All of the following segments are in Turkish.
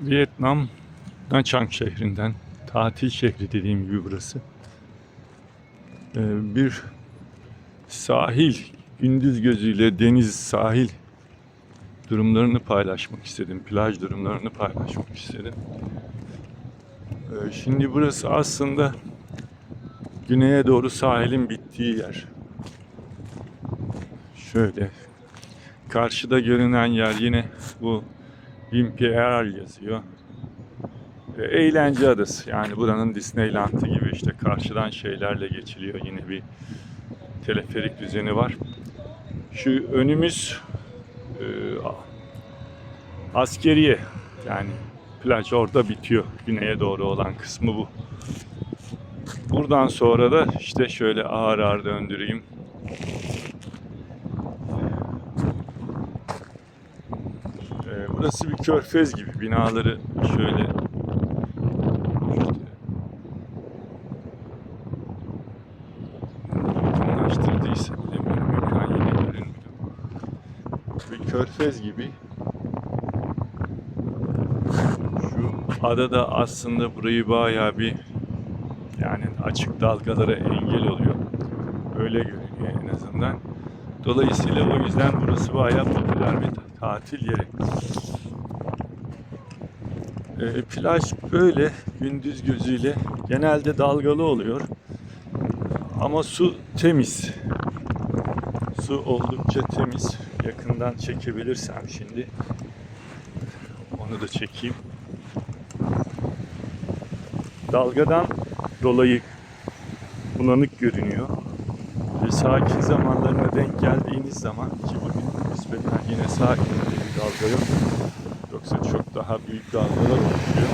Vietnam Nha Trang şehrinden tatil şehri dediğim gibi burası. Ee, bir sahil gündüz gözüyle deniz sahil durumlarını paylaşmak istedim. Plaj durumlarını paylaşmak istedim. Ee, şimdi burası aslında güneye doğru sahilin bittiği yer. Şöyle karşıda görünen yer yine bu Imperial yazıyor. E, Eğlence adası yani buranın Disneyland'ı gibi işte karşıdan şeylerle geçiliyor. Yine bir teleferik düzeni var. Şu önümüz e, askeriye yani plaj orada bitiyor. Güneye doğru olan kısmı bu. Buradan sonra da işte şöyle ağır ağır döndüreyim. Ee, burası bir körfez gibi. Binaları şöyle yakınlaştırdıysa bilemiyorum. Ekran yine görünmüyor. Bir körfez gibi. Şu adada aslında burayı bayağı bir yani açık dalgalara engel oluyor. Öyle görünüyor en azından. Dolayısıyla o yüzden burası bayağı popüler bir tatil yeri. Ee, plaj böyle gündüz gözüyle genelde dalgalı oluyor. Ama su temiz. Su oldukça temiz. Yakından çekebilirsem şimdi. Onu da çekeyim. Dalgadan dolayı bulanık görünüyor. Ve sakin zamanlarına denk geldiğiniz zaman ki bugün nispeten yine sakin bir dalga yok. Daha büyük dalgalar oluşuyor.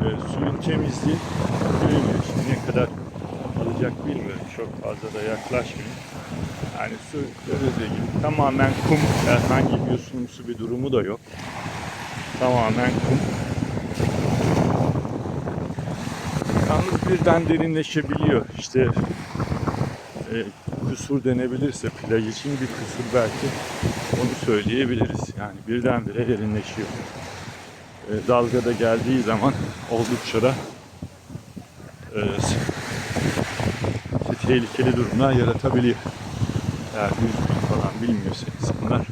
Ee, suyun temizliği görünüyor. Şimdi ne kadar alacak bilmiyorum. Çok fazla da yaklaşmıyor. Yani su görüldüğü gibi tamamen kum. Herhangi bir yosunumsu bir durumu da yok. Tamamen kum. Yalnız birden derinleşebiliyor. İşte e, kusur denebilirse plaj için bir kusur belki onu söyleyebiliriz. Yani birdenbire derinleşiyor. E, dalgada geldiği zaman oldukça da e, işte tehlikeli durumlar yaratabiliyor. Eğer yüzmeyi falan bilmiyorsa insanlar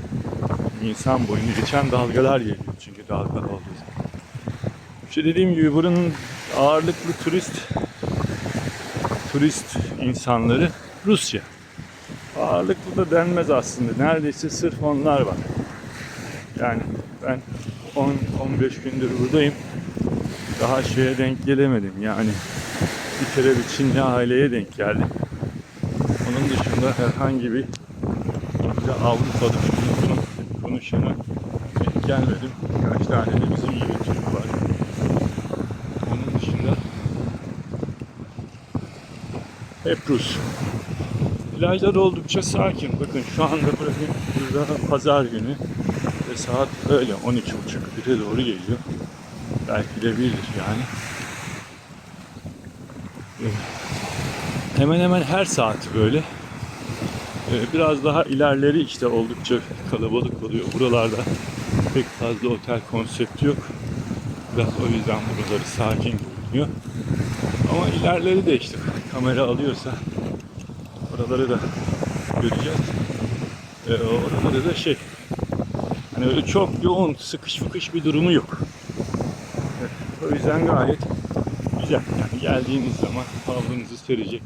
insan boyunu geçen dalgalar geliyor çünkü dalgalı olduğu zaman. İşte dediğim gibi buranın ağırlıklı turist turist insanları Rusya. Ağırlıklı da denmez aslında. Neredeyse sırf onlar var. Yani ben 10-15 gündür buradayım. Daha şeye denk gelemedim. Yani bir kere bir Çinli aileye denk geldim. Onun dışında herhangi bir Avrupa'da bunu konuşana denk gelmedim. Birkaç tane de bizim gibi Türk var. Onun dışında hep Rus. Plajlar oldukça sakin. Bakın şu anda burada pazar günü ve saat öyle 12.30 1'e doğru geliyor. Belki de birdir yani. Ee, Hemen hemen her saati böyle. Ee, Biraz daha ilerleri işte oldukça kalabalık oluyor. Buralarda pek fazla otel konsepti yok. Biraz o yüzden buraları sakin görünüyor. Ama ilerleri de işte kamera alıyorsa oraları da göreceğiz. Ee, oraları da şey hani öyle çok yoğun sıkış fıkış bir durumu yok. Evet, o yüzden gayet güzel. Yani geldiğiniz zaman havlunuzu serecek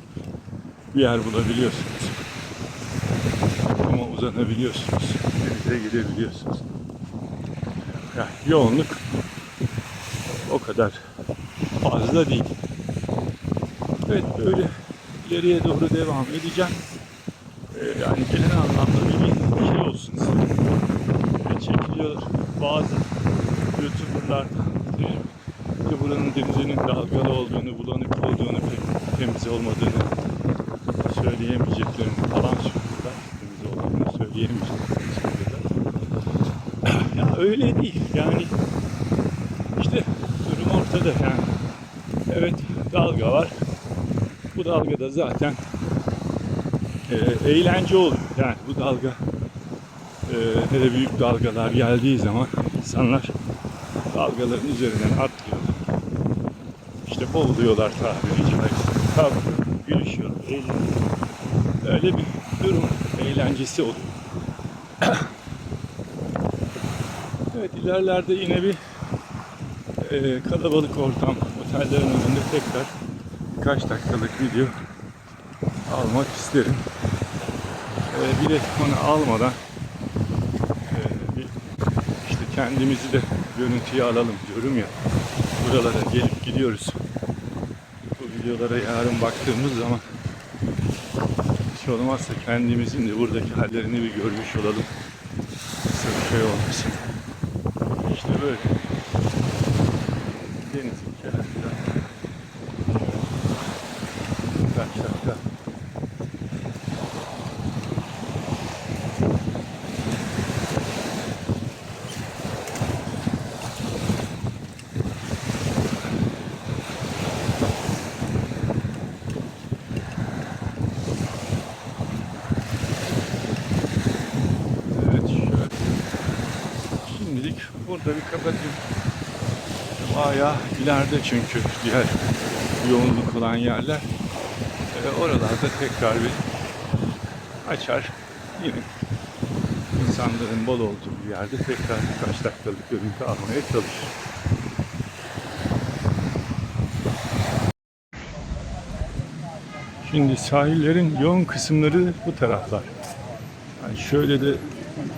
bir yer bulabiliyorsunuz. Ama uzanabiliyorsunuz. Denize gidebiliyorsunuz. Yani yoğunluk o kadar fazla değil. Evet böyle ileriye doğru devam edeceğim. Ee, yani genel anlamda bir, şey olsun. Ve çekiliyor bazı youtuberlar e, işte buranın denizinin dalgalı olduğunu, bulanık olduğunu, pek temiz olmadığını söyleyemeyeceklerini falan söylüyorlar. Temiz olduğunu söyleyemeyeceklerini söylüyorlar. ya öyle değil yani işte durum ortada yani. Evet dalga var. Bu dalgada zaten e, eğlence oluyor. Yani bu dalga e, hele büyük dalgalar geldiği zaman insanlar dalgaların üzerinden atlıyorlar. İşte boğuluyorlar tabiri caizse. Kavruluyor, gülüşüyor, eğleniyor. Öyle bir durum eğlencesi oluyor. evet ilerlerde yine bir e, kalabalık ortam otellerin önünde tekrar birkaç dakikalık video almak isterim. E, de onu almadan e, bir işte kendimizi de görüntüye alalım diyorum ya. Buralara gelip gidiyoruz. Bu videolara yarın baktığımız zaman hiç olmazsa kendimizin de buradaki hallerini bir görmüş olalım. Kısa bir şey olmasın. İşte böyle. Denizin kenarında. Şöyle. Şimdilik burada bir kapatayım. Bayağı ileride çünkü diğer yoğunluk olan yerler. Ee, oralarda tekrar bir açar. Yine insanların bol olduğu bir yerde tekrar birkaç dakikalık görüntü almaya çalışır. Şimdi sahillerin yoğun kısımları bu taraflar. Yani şöyle de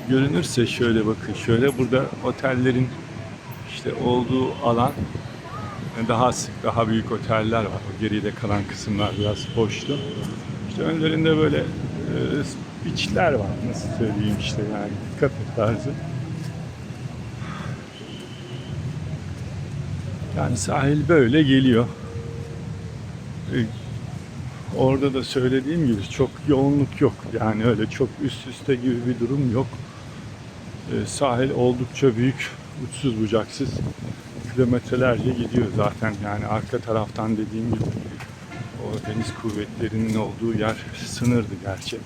görünürse şöyle bakın şöyle burada otellerin işte olduğu alan daha sık daha büyük oteller var. O geride kalan kısımlar biraz boştu. İşte önlerinde böyle e, beachler var nasıl söyleyeyim işte yani kafe tarzı. Yani sahil böyle geliyor. E, Orada da söylediğim gibi çok yoğunluk yok. Yani öyle çok üst üste gibi bir durum yok. Ee, sahil oldukça büyük, uçsuz bucaksız. Kilometrelerce gidiyor zaten. Yani arka taraftan dediğim gibi o deniz kuvvetlerinin olduğu yer sınırdı gerçi.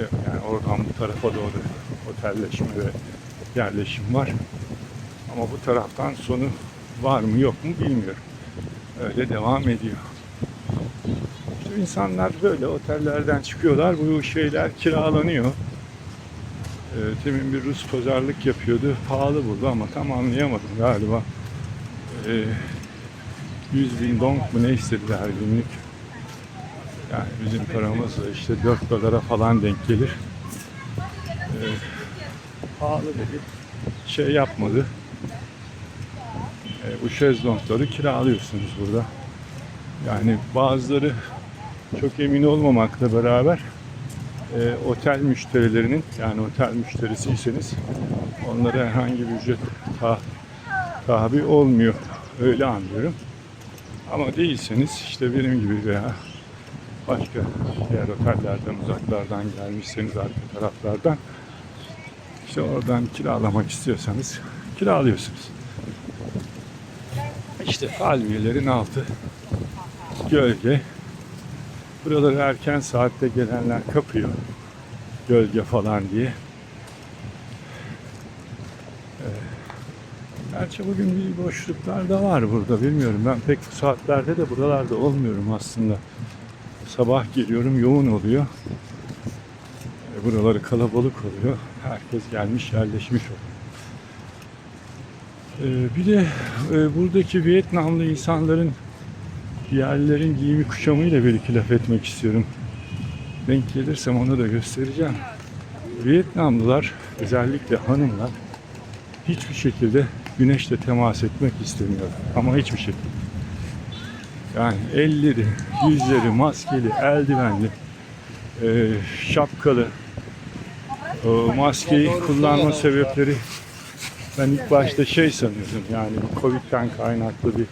Yani oradan bu tarafa doğru otelleşme ve yerleşim var. Ama bu taraftan sonu var mı yok mu bilmiyorum. Öyle devam ediyor. İşte insanlar böyle otellerden çıkıyorlar. Bu şeyler kiralanıyor. Ee, temin bir Rus pazarlık yapıyordu. Pahalı buldu ama tam anlayamadım galiba. Ee, 100 bin dong mu ne istediler günlük. Yani bizim paramızla işte 4 dolara falan denk gelir. Ee, pahalı dedi. Şey yapmadı. Ee, bu şezlongları kiralıyorsunuz burada. Yani bazıları çok emin olmamakla beraber e, otel müşterilerinin yani otel müşterisiyseniz onlara herhangi bir ücret ta, tabi olmuyor. Öyle anlıyorum. Ama değilseniz işte benim gibi veya başka diğer otellerden uzaklardan gelmişseniz arka taraflardan işte oradan kiralamak istiyorsanız kiralıyorsunuz. İşte palmiyelerin altı gölge. Buraları erken saatte gelenler kapıyor. Gölge falan diye. Ee, Gerçi bugün bir boşluklar da var burada bilmiyorum. Ben pek saatlerde de buralarda olmuyorum aslında. Sabah geliyorum yoğun oluyor. Ee, Buraları kalabalık oluyor. Herkes gelmiş yerleşmiş oluyor. Ee, Bir de e, buradaki Vietnamlı insanların yerlilerin giyimi kuşamıyla bir iki laf etmek istiyorum. Denk gelirsem onu da göstereceğim. Vietnamlılar özellikle hanımlar hiçbir şekilde güneşle temas etmek istemiyor. Ama hiçbir şekilde. Yani elleri, yüzleri maskeli, eldivenli, e, şapkalı. O maskeyi kullanma sebepleri ben ilk başta şey sanıyordum yani Covid'den kaynaklı bir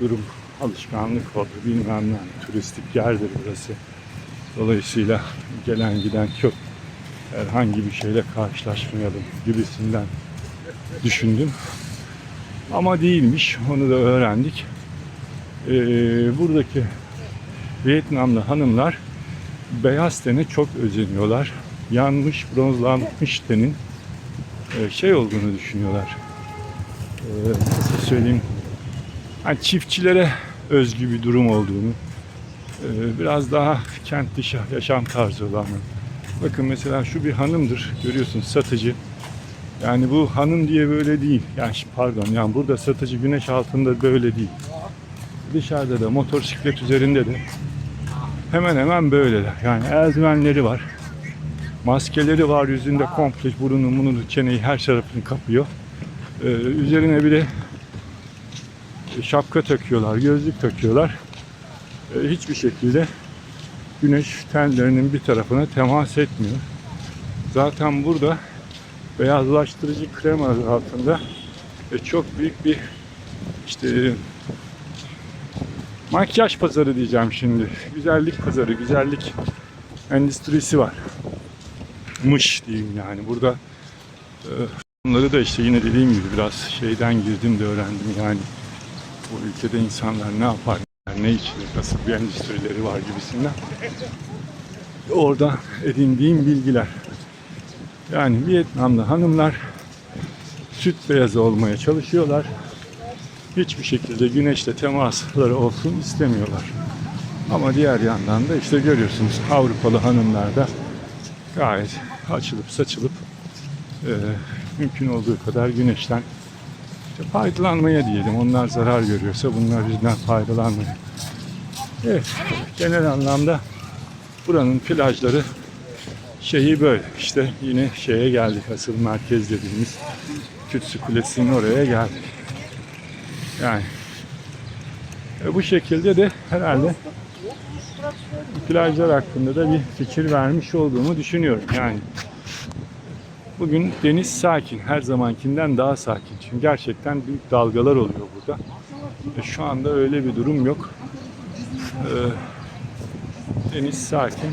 durum alışkanlık oldu bilmem ne turistik yerdir burası. Dolayısıyla gelen giden çok herhangi bir şeyle karşılaşmayalım gibisinden düşündüm. Ama değilmiş. Onu da öğrendik. Ee, buradaki Vietnamlı hanımlar beyaz tene çok özeniyorlar. Yanmış, bronzlanmış tenin e, şey olduğunu düşünüyorlar. e, nasıl söyleyeyim hani çiftçilere özgü bir durum olduğunu e, biraz daha kent dışı yaşam tarzı olanı. Bakın mesela şu bir hanımdır görüyorsunuz satıcı. Yani bu hanım diye böyle değil. Yani pardon yani burada satıcı güneş altında böyle değil. Dışarıda da motosiklet üzerinde de hemen hemen böyleler. Yani eldivenleri var. Maskeleri var yüzünde komple burunu bunu çeneyi her tarafını kapıyor. Ee, üzerine bir de şapka takıyorlar, gözlük takıyorlar. Ee, hiçbir şekilde güneş tenlerinin bir tarafına temas etmiyor. Zaten burada beyazlaştırıcı krem adı altında e, çok büyük bir işte makyaj pazarı diyeceğim şimdi. Güzellik pazarı, güzellik endüstrisi var. Mış diyeyim yani. Burada e, bunları da işte yine dediğim gibi biraz şeyden girdim de öğrendim yani. Bu ülkede insanlar ne yapar, ne içilir, nasıl bir endüstrileri var gibisinden. Orada edindiğim bilgiler. Yani Vietnam'da hanımlar süt beyazı olmaya çalışıyorlar. Hiçbir şekilde güneşle temasları olsun istemiyorlar. Ama diğer yandan da işte görüyorsunuz Avrupalı hanımlar da gayet açılıp saçılıp e, mümkün olduğu kadar güneşten işte faydalanmaya diyelim. Onlar zarar görüyorsa bunlar bizden faydalanmaya. Evet, genel anlamda buranın plajları şeyi böyle. İşte yine şeye geldik asıl merkez dediğimiz Tütsü Kulesi'nin oraya geldik. Yani e, bu şekilde de herhalde plajlar hakkında da bir fikir vermiş olduğumu düşünüyorum. Yani bugün deniz sakin. Her zamankinden daha sakin. Çünkü gerçekten büyük dalgalar oluyor burada. E, şu anda öyle bir durum yok. E, deniz sakin.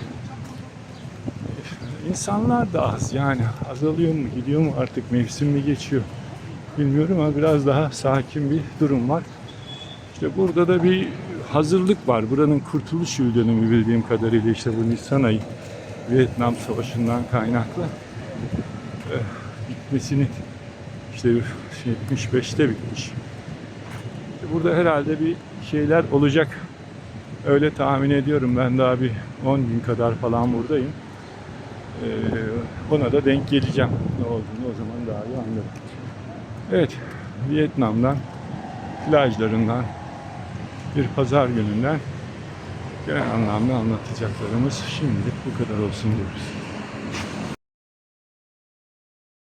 İnsanlar da az yani azalıyor mu gidiyor mu artık mevsim mi geçiyor bilmiyorum ama biraz daha sakin bir durum var. İşte burada da bir hazırlık var. Buranın kurtuluş yıl dönümü bildiğim kadarıyla işte bu Nisan ayı Vietnam Savaşı'ndan kaynaklı eh, bitmesini işte şey, 75'te bitmiş. İşte Burada herhalde bir şeyler olacak. Öyle tahmin ediyorum. Ben daha bir 10 gün kadar falan buradayım. Ee, ona da denk geleceğim. Ne olduğunu o zaman daha iyi anlarım. Evet, Vietnam'dan, plajlarından, bir pazar gününden genel anlamda anlatacaklarımız şimdilik bu kadar olsun diyoruz.